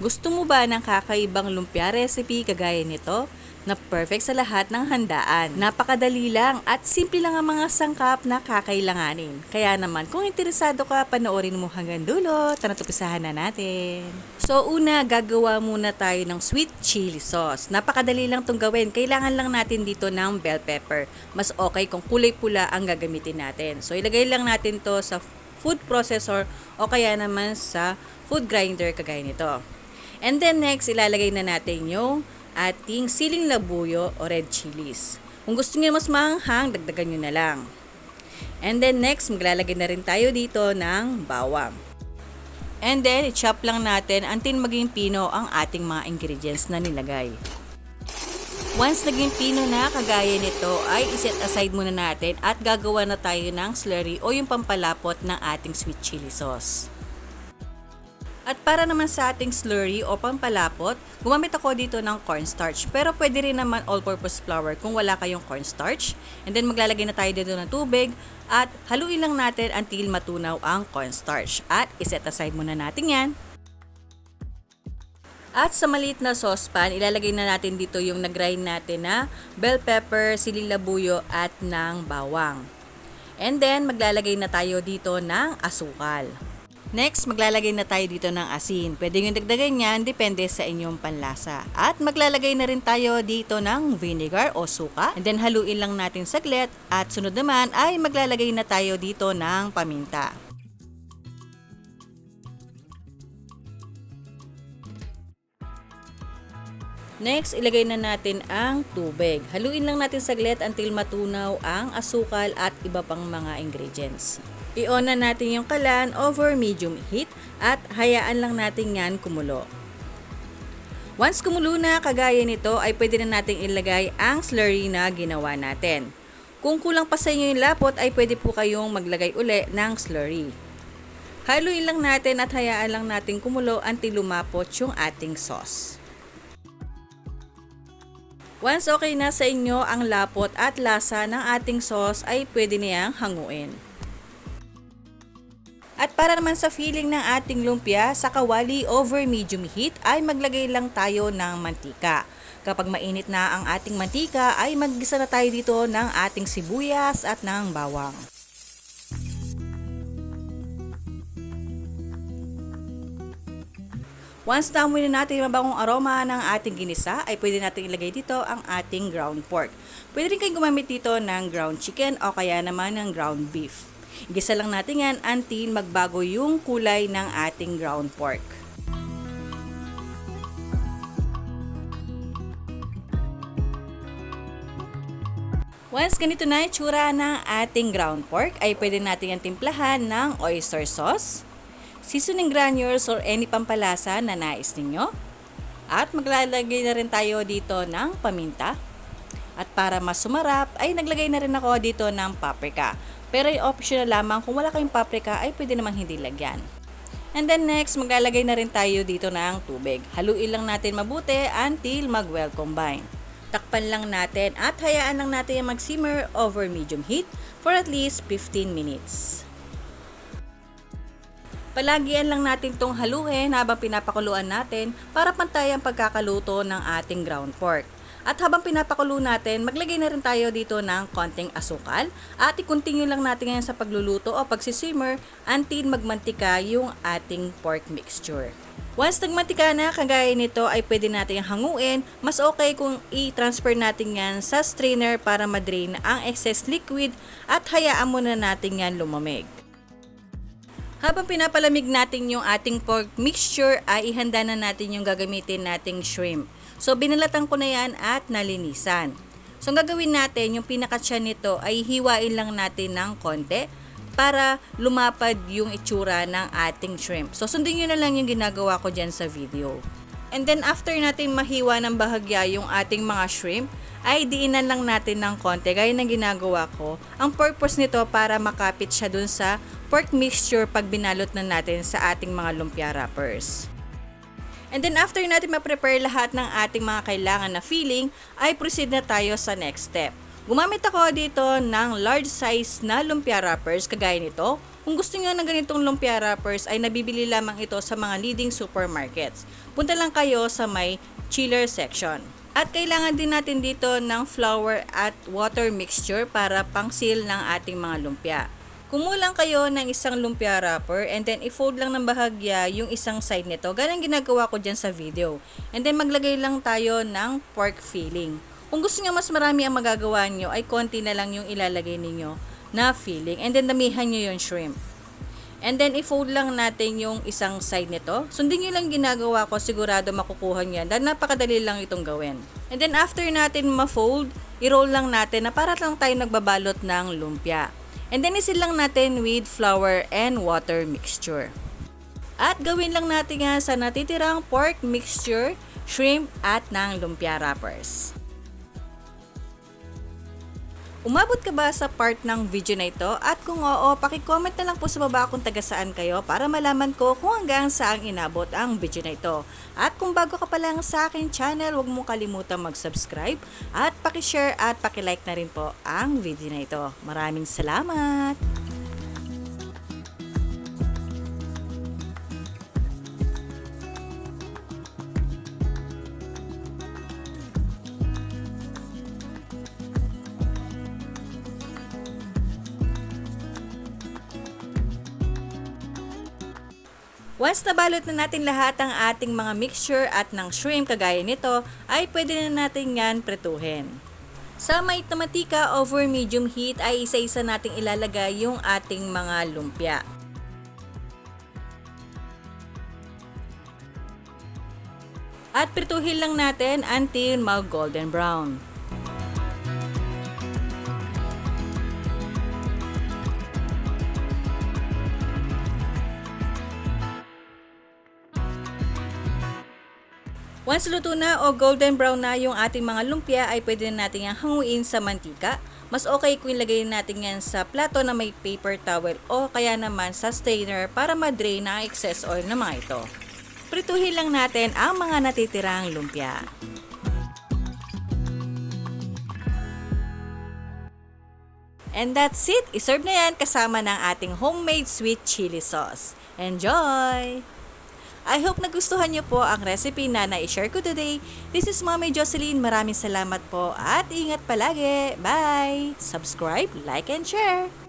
Gusto mo ba ng kakaibang lumpia recipe kagaya nito? Na perfect sa lahat ng handaan. Napakadali lang at simple lang ang mga sangkap na kakailanganin. Kaya naman, kung interesado ka, panoorin mo hanggang dulo. Tara, na natin. So, una, gagawa muna tayo ng sweet chili sauce. Napakadali lang itong gawin. Kailangan lang natin dito ng bell pepper. Mas okay kung kulay pula ang gagamitin natin. So, ilagay lang natin to sa food processor o kaya naman sa food grinder kagaya nito. And then next, ilalagay na natin yung ating siling labuyo o red chilies. Kung gusto niyo mas maanghang, dagdagan nyo na lang. And then next, maglalagay na rin tayo dito ng bawang. And then, i-chop lang natin until maging pino ang ating mga ingredients na nilagay. Once naging pino na, kagaya nito, ay iset aside muna natin at gagawa na tayo ng slurry o yung pampalapot ng ating sweet chili sauce. At para naman sa ating slurry o pampalapot, gumamit ako dito ng cornstarch. Pero pwede rin naman all-purpose flour kung wala kayong cornstarch. And then maglalagay na tayo dito ng tubig at haluin lang natin until matunaw ang cornstarch. At iset aside muna natin yan. At sa maliit na saucepan, ilalagay na natin dito yung nag-grind natin na bell pepper, siling labuyo at ng bawang. And then maglalagay na tayo dito ng asukal. Next, maglalagay na tayo dito ng asin. Pwede yung dagdagan yan, depende sa inyong panlasa. At maglalagay na rin tayo dito ng vinegar o suka. And then haluin lang natin saglit. At sunod naman ay maglalagay na tayo dito ng paminta. Next, ilagay na natin ang tubig. Haluin lang natin saglit until matunaw ang asukal at iba pang mga ingredients. I-on na natin yung kalan over medium heat at hayaan lang natin yan kumulo. Once kumulo na, kagaya nito, ay pwede na natin ilagay ang slurry na ginawa natin. Kung kulang pa sa inyo yung lapot, ay pwede po kayong maglagay uli ng slurry. Haluin lang natin at hayaan lang natin kumulo until lumapot yung ating sauce. Once okay na sa inyo ang lapot at lasa ng ating sauce ay pwede niyang hanguin. At para naman sa feeling ng ating lumpia, sa kawali over medium heat ay maglagay lang tayo ng mantika. Kapag mainit na ang ating mantika ay maggisa na tayo dito ng ating sibuyas at ng bawang. Once na amoy na natin yung mabangong aroma ng ating ginisa, ay pwede natin ilagay dito ang ating ground pork. Pwede rin kayong gumamit dito ng ground chicken o kaya naman ng ground beef. Igisa lang natin yan until magbago yung kulay ng ating ground pork. Once ganito na itsura ng ating ground pork, ay pwede natin yung timplahan ng oyster sauce, seasoning granules or any pampalasa na nais ninyo. At maglalagay na rin tayo dito ng paminta. At para mas sumarap, ay naglagay na rin ako dito ng paprika. Pero optional lamang, kung wala kayong paprika, ay pwede namang hindi lagyan. And then next, maglalagay na rin tayo dito ng tubig. Haluin lang natin mabuti until mag-well combine. Takpan lang natin at hayaan lang natin yung mag-simmer over medium heat for at least 15 minutes. Palagian lang natin itong haluhin habang pinapakuluan natin para pantay ang pagkakaluto ng ating ground pork. At habang pinapakulo natin, maglagay na rin tayo dito ng konting asukal at i-continue lang natin ngayon sa pagluluto o pagsisimmer until magmantika yung ating pork mixture. Once nagmantika na, kagaya nito ay pwede natin hanguin. Mas okay kung i-transfer natin yan sa strainer para madrain ang excess liquid at hayaan muna natin yan lumamig. Habang pinapalamig natin yung ating pork mixture, ay ihanda na natin yung gagamitin nating shrimp. So, binalatan ko na yan at nalinisan. So, ang gagawin natin, yung pinakatsa nito ay hiwain lang natin ng konti para lumapad yung itsura ng ating shrimp. So, sundin nyo na lang yung ginagawa ko dyan sa video. And then, after natin mahiwa ng bahagya yung ating mga shrimp, ay diinan lang natin ng konti, gaya ng ginagawa ko. Ang purpose nito para makapit siya dun sa pork mixture pag binalot na natin sa ating mga lumpia wrappers. And then after natin ma-prepare lahat ng ating mga kailangan na filling, ay proceed na tayo sa next step. Gumamit ako dito ng large size na lumpia wrappers kagaya nito Kung gusto nyo ng ganitong lumpia wrappers ay nabibili lamang ito sa mga leading supermarkets. Punta lang kayo sa may chiller section. At kailangan din natin dito ng flour at water mixture para pang seal ng ating mga lumpia. Kumulang kayo ng isang lumpia wrapper and then i-fold lang ng bahagya yung isang side nito. Ganun ginagawa ko dyan sa video. And then maglagay lang tayo ng pork filling. Kung gusto nyo mas marami ang magagawa nyo, ay konti na lang yung ilalagay ninyo na filling. And then damihan nyo yung shrimp. And then i-fold lang natin yung isang side nito. Sundin nyo lang ginagawa ko, sigurado makukuha nyo yan. Dahil napakadali lang itong gawin. And then after natin ma-fold, i-roll lang natin na para lang tayo nagbabalot ng lumpia. And then isil lang natin with flour and water mixture. At gawin lang natin nga sa natitirang pork mixture, shrimp at ng lumpia wrappers. Umabot ka ba sa part ng video na ito? At kung oo, pakicomment na lang po sa baba kung taga saan kayo para malaman ko kung hanggang saan inabot ang video na ito. At kung bago ka pa lang sa akin channel, huwag mo kalimutan mag-subscribe at pakishare at pakilike na rin po ang video na ito. Maraming salamat! Once nabalot na natin lahat ang ating mga mixture at ng shrimp kagaya nito, ay pwede na natin yan pretuhin. Sa may tamatika over medium heat ay isa-isa nating ilalagay yung ating mga lumpia. At prituhin lang natin until mag golden brown. Once luto na o golden brown na yung ating mga lumpia ay pwede na natin yung hanguin sa mantika. Mas okay kung ilagay natin yan sa plato na may paper towel o kaya naman sa strainer para ma-drain ang excess oil ng mga ito. Prituhin lang natin ang mga natitirang lumpia. And that's it! Iserve na yan kasama ng ating homemade sweet chili sauce. Enjoy! I hope nagustuhan niyo po ang recipe na na-share ko today. This is Mommy Jocelyn. Maraming salamat po at ingat palagi. Bye! Subscribe, like, and share!